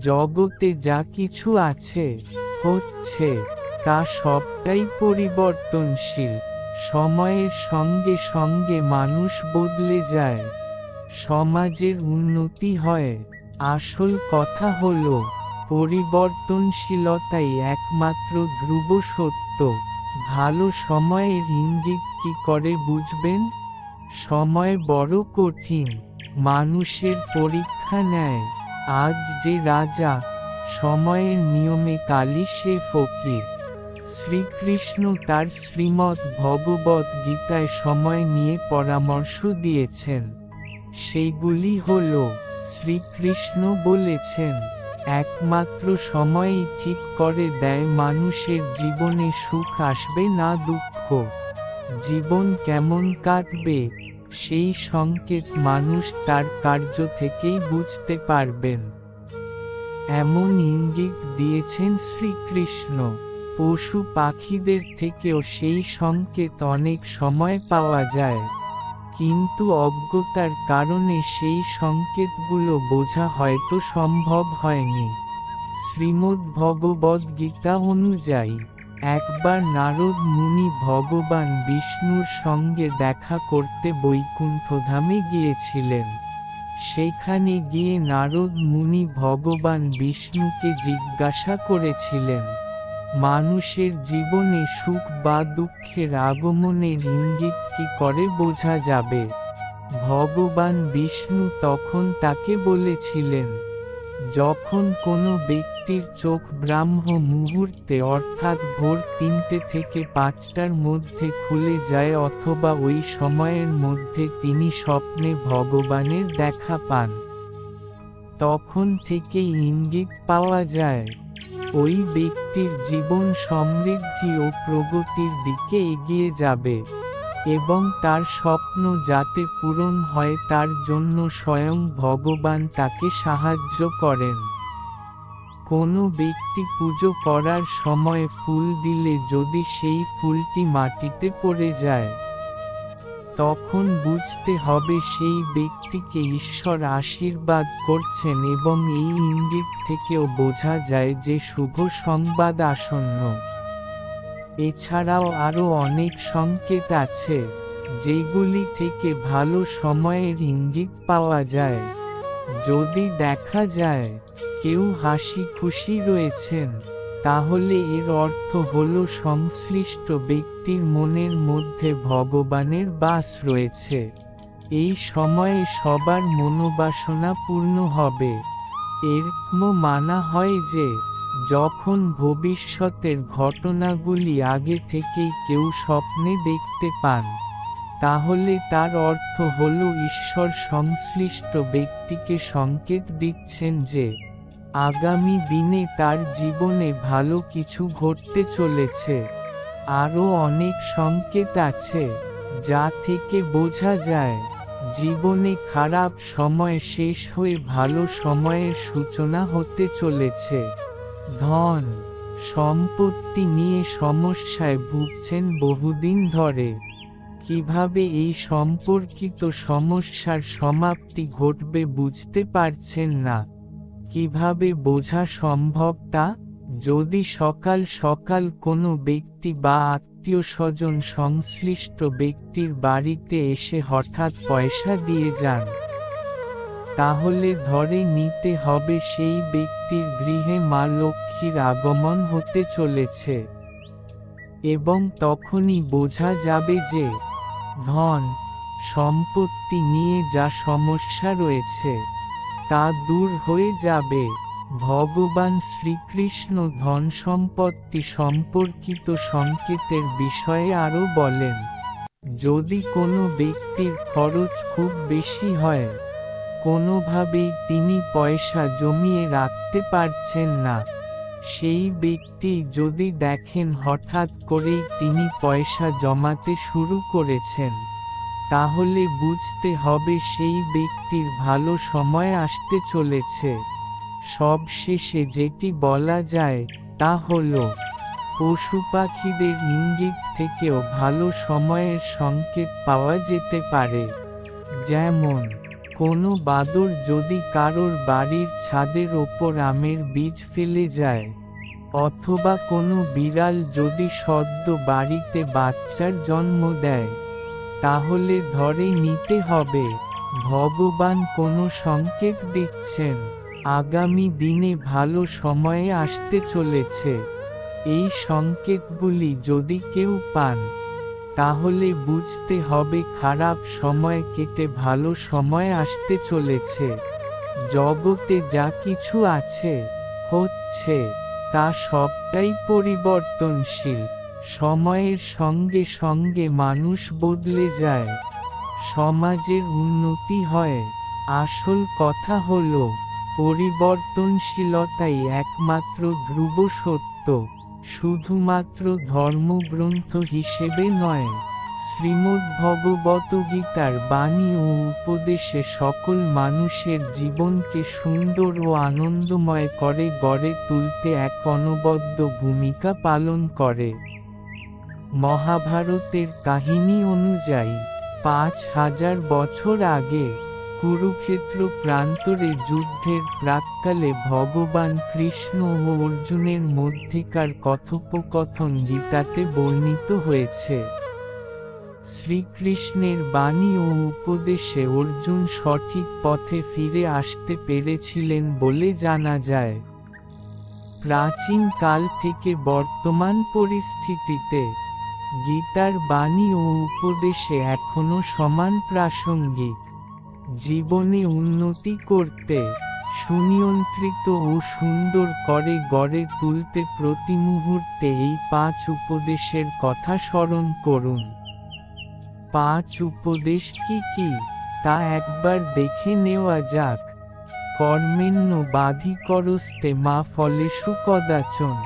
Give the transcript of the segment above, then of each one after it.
জগতে যা কিছু আছে, হচ্ছে, তা সবটাই পরিবর্তনশীল। সময়ের সঙ্গে সঙ্গে মানুষ বদলে যায়। সমাজের উন্নতি হয়। আসল কথা হলো, পরিবর্তনশীলতাই একমাত্র ধ্রুব সত্য। ভালো সময়ের ইঙ্গিত কি করে বুঝবেন? সময় বড় কঠিন। মানুষের পরীক্ষা নেয়। আজ যে রাজা সময়ের নিয়মে কালী সে ফকির। শ্রীকৃষ্ণ তার শ্রীমৎ ভগবত গীতায় সময় নিয়ে পরামর্শ দিয়েছেন। সেইগুলি হল, শ্রীকৃষ্ণ বলেছেন, একমাত্র সময়ই ঠিক করে দেয় মানুষের জীবনে সুখ আসবে না দুঃখ। জীবন কেমন কাটবে সেই সংকেত মানুষ তার কার্য থেকেই বুঝতে পারবেন। এমন ইঙ্গিত দিয়েছেন শ্রীকৃষ্ণ। পশু পাখিদের থেকেও সেই সংকেত অনেক সময় পাওয়া যায়। কিন্তু অজ্ঞতার কারণে সেই সংকেতগুলো বোঝা হয়তো সম্ভব হয়নি। শ্রীমদ্ ভগবদ অনুযায়ী একবার নারদ মুনি ভগবান বিষ্ণুর সঙ্গে দেখা করতে বৈকুণ্ঠধামে গিয়েছিলেন। সেখানে গিয়ে নারদ মুনি ভগবান বিষ্ণুকে জিজ্ঞাসা করেছিলেন, মানুষের জীবনে সুখ বা দুঃখের আগমনের ইঙ্গিত কি করে বোঝা যাবে? ভগবান বিষ্ণু তখন তাকে বলেছিলেন, যখন কোনো ব্যক্তির চোখ ব্রাহ্ম মুহূর্তে অর্থাৎ ভোর তিনটে থেকে পাঁচটার মধ্যে খুলে যায় অথবা ওই সময়ের মধ্যে তিনি স্বপ্নে ভগবানের দেখা পান। তখন থেকে ইঙ্গিত পাওয়া যায়, ওই ব্যক্তির জীবন সমৃদ্ধি ও প্রগতির দিকে এগিয়ে যাবে এবং তার স্বপ্ন যাতে পূরণ হয় তার জন্য স্বয়ং ভগবান তাকে সাহায্য করেন। কোনো ব্যক্তি পুজো করার সময় ফুল দিলে যদি সেই ফুলটি মাটিতে পড়ে যায়, তখন বুঝতে হবে সেই ব্যক্তিকে ঈশ্বর আশীর্বাদ করছেন এবং এই ইঙ্গিত থেকেও বোঝা যায় যে শুভ সংবাদ আসন্ন। এছাড়াও আরও অনেক সংকেত আছে, যেগুলি থেকে ভালো সময়ের ইঙ্গিত পাওয়া যায়। যদি দেখা যায় কেউ হাসি খুশি রয়েছেন, তাহলে এর অর্থ হল সংশ্লিষ্ট ব্যক্তির মনের মধ্যে ভগবানের বাস রয়েছে। এই সময়ে সবার মনোবাসনা পূর্ণ হবে। এর মানা হয় যে, যখন ভবিষ্যতের ঘটনাগুলি আগে থেকেই কেউ স্বপ্নে দেখতে পান, তাহলে তার অর্থ হল ঈশ্বর সংশ্লিষ্ট ব্যক্তিকে সংকেত দিচ্ছেন যে আগামী দিনে তার জীবনে ভালো কিছু ঘটতে চলেছে। আরও অনেক সংকেত আছে, যা থেকে বোঝা যায়, জীবনে খারাপ সময় শেষ হয়ে ভালো সময়ের সূচনা হতে চলেছে। ধন, সম্পত্তি নিয়ে সমস্যায় ভুগছেন বহুদিন ধরে। কীভাবে এই সম্পর্কিত সমস্যার সমাপ্তি ঘটবে বুঝতে পারছেন না। কীভাবে বোঝা সম্ভব তা যদি সকাল সকাল কোনো ব্যক্তি বা আত্মীয় স্বজন সংশ্লিষ্ট ব্যক্তির বাড়িতে এসে হঠাৎ পয়সা দিয়ে যান, তাহলে ধরে নিতে হবে সেই ব্যক্তির গৃহে মা লক্ষ্মীর আগমন হতে চলেছে। এবং তখনই বোঝা যাবে যে, ধন, সম্পত্তি নিয়ে যা সমস্যা রয়েছে তা দূর হয়ে যাবে। ভগবান শ্রীকৃষ্ণ ধন সম্পত্তি সম্পর্কিত সংকেতের বিষয়ে আরও বলেন, যদি কোনো ব্যক্তির খরচ খুব বেশি হয়, কোনোভাবেই তিনি পয়সা জমিয়ে রাখতে পারছেন না। সেই ব্যক্তি যদি দেখেন হঠাৎ করেই তিনি পয়সা জমাতে শুরু করেছেন তাহলে বুঝতে হবে সেই ব্যক্তির ভালো সময় আসতে চলেছে। সব শেষে যেটি বলা যায়, তা হল, পশু পাখিদের ইঙ্গিত থেকেও ভালো সময়ের সংকেত পাওয়া যেতে পারে। যেমন, কোনো বাদর যদি কারোর বাড়ির ছাদের ওপর আমের বীজ ফেলে যায়, অথবা কোনো বিড়াল যদি সদ্য বাড়িতে বাচ্চার জন্ম দেয় তাহলে ধরে নিতে হবে, ভগবান কোনো সংকেত দিচ্ছেন, আগামী দিনে ভালো সময়ে আসতে চলেছে। এই সংকেতগুলি যদি কেউ পান, তাহলে বুঝতে হবে খারাপ সময় কেটে ভালো সময় আসতে চলেছে। জগতে যা কিছু আছে, হচ্ছে, তা সবটাই পরিবর্তনশীল। সময়ের সঙ্গে সঙ্গে মানুষ বদলে যায়। সমাজের উন্নতি হয়। আসল কথা হল, পরিবর্তনশীলতাই একমাত্র ধ্রুব সত্য। শুধুমাত্র ধর্মগ্রন্থ হিসেবে নয়, শ্রীমদ্ ভগবত গীতার বাণী ও উপদেশে সকল মানুষের জীবনকে সুন্দর ও আনন্দময় করে গড়ে তুলতে এক অনবদ্য ভূমিকা পালন করে। মহাভারতের কাহিনী অনুযায়ী, পাঁচ হাজার বছর আগে কুরুক্ষেত্র প্রান্তরে যুদ্ধের প্রাককালে ভগবান কৃষ্ণ ও অর্জুনের মধ্যেকার কথোপকথন গীতাতে বর্ণিত হয়েছে। শ্রীকৃষ্ণের বাণী ও উপদেশে অর্জুন সঠিক পথে ফিরে আসতে পেরেছিলেন বলে জানা যায়। প্রাচীন কাল থেকে বর্তমান পরিস্থিতিতে গীতার বাণী ও উপদেশে এখনও সমান প্রাসঙ্গিক। জীবনে উন্নতি করতে, সুনিয়ন্ত্রিত ও সুন্দর করে গড়ে তুলতে প্রতি মুহূর্তে এই পাঁচ উপদেশের কথা স্মরণ করুন। পাঁচ উপদেশ কি কি? তা একবার দেখে নেওয়া যাক। কর্মেণ্য বাধিকরস্তে মা ফলেশু কদাচন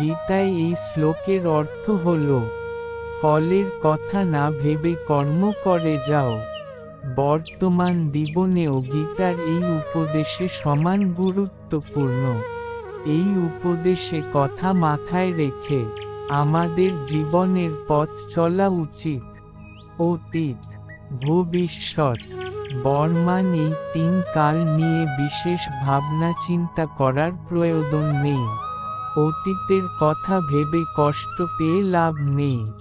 গীতায় এই শ্লোকের অর্থ হল ফলের কথা না ভেবে কর্ম করে যাও। বর্তমান জীবনেও গীতার এই উপদেশে সমান গুরুত্বপূর্ণ। এই উপদেশে কথা মাথায় রেখে আমাদের জীবনের পথ চলা উচিত। অতীত, ভবিষ্যৎ, বর্মান এই তিন কাল নিয়ে বিশেষ ভাবনা চিন্তা করার প্রয়োজন নেই। অতীতের কথা ভেবে কষ্ট পেয়ে লাভ নেই।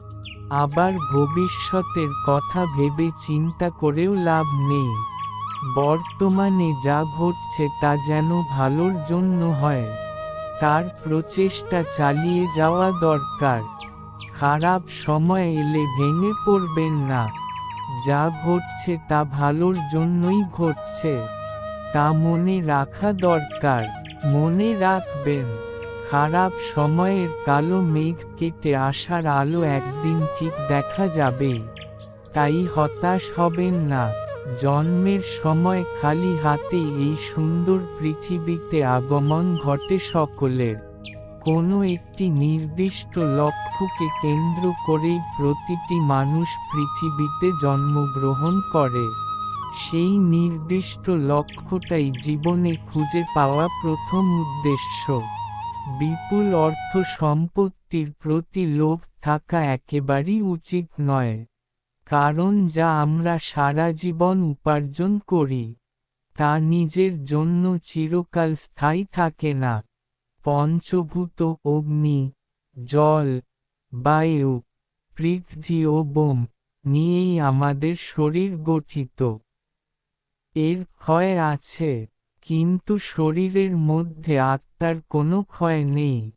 আবার ভবিষ্যতের কথা ভেবে চিন্তা করেও লাভ নেই। বর্তমানে যা ঘটছে তা যেন ভালোর জন্য হয়। তার প্রচেষ্টা চালিয়ে যাওয়া দরকার। খারাপ সময় এলে ভেঙে পড়বেন না। যা ঘটছে তা ভালোর জন্যই ঘটছে। তা মনে রাখা দরকার। মনে রাখবেন। খারাপ সময়ের কালো মেঘ কেটে আসার আলো একদিন ঠিক দেখা যাবে। তাই হতাশ হবেন না। জন্মের সময় খালি হাতে এই সুন্দর পৃথিবীতে আগমন ঘটে সকলের। কোনো একটি নির্দিষ্ট লক্ষ্যকে কেন্দ্র করেই প্রতিটি মানুষ পৃথিবীতে জন্মগ্রহণ করে। সেই নির্দিষ্ট লক্ষ্যটাই জীবনে খুঁজে পাওয়া প্রথম উদ্দেশ্য। বিপুল অর্থ সম্পত্তির প্রতি লোভ থাকা একেবারেই উচিত নয়। কারণ যা আমরা সারা জীবন উপার্জন করি, তা নিজের জন্য চিরকাল স্থায়ী থাকে না। পঞ্চভূত অগ্নি, জল, বায়ু, পৃথিবী ও বোম নিয়েই আমাদের শরীর গঠিত। এর ক্ষয় আছে। কিন্তু শরীরের মধ্যে আত্মার কোনো ক্ষয় নেই।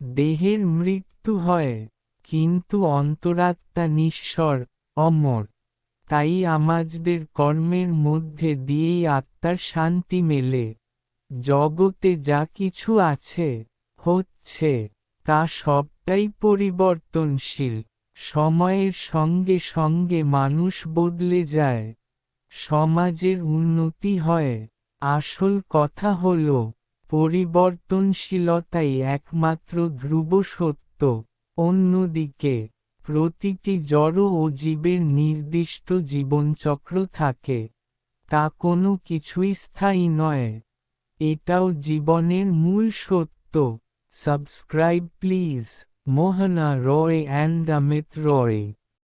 দেহের মৃত্যু হয়, কিন্তু অন্তরাত্মা নিঃস্বর, অমর। তাই আমাজদের কর্মের মধ্যে দিয়েই আত্মার শান্তি মেলে। জগতে যা কিছু আছে, হচ্ছে, তা সবটাই পরিবর্তনশীল। সময়ের সঙ্গে সঙ্গে মানুষ বদলে যায়। সমাজের উন্নতি হয়। আসল কথা হল, পরিবর্তনশীলতাই একমাত্র ধ্রুব সত্য। অন্যদিকে, প্রতিটি জড় ও জীবের নির্দিষ্ট জীবনচক্র থাকে, তা কোনো কিছুই স্থায়ী নয়। এটাও জীবনের মূল সত্য। Subscribe please. Mohona Roy and Roy.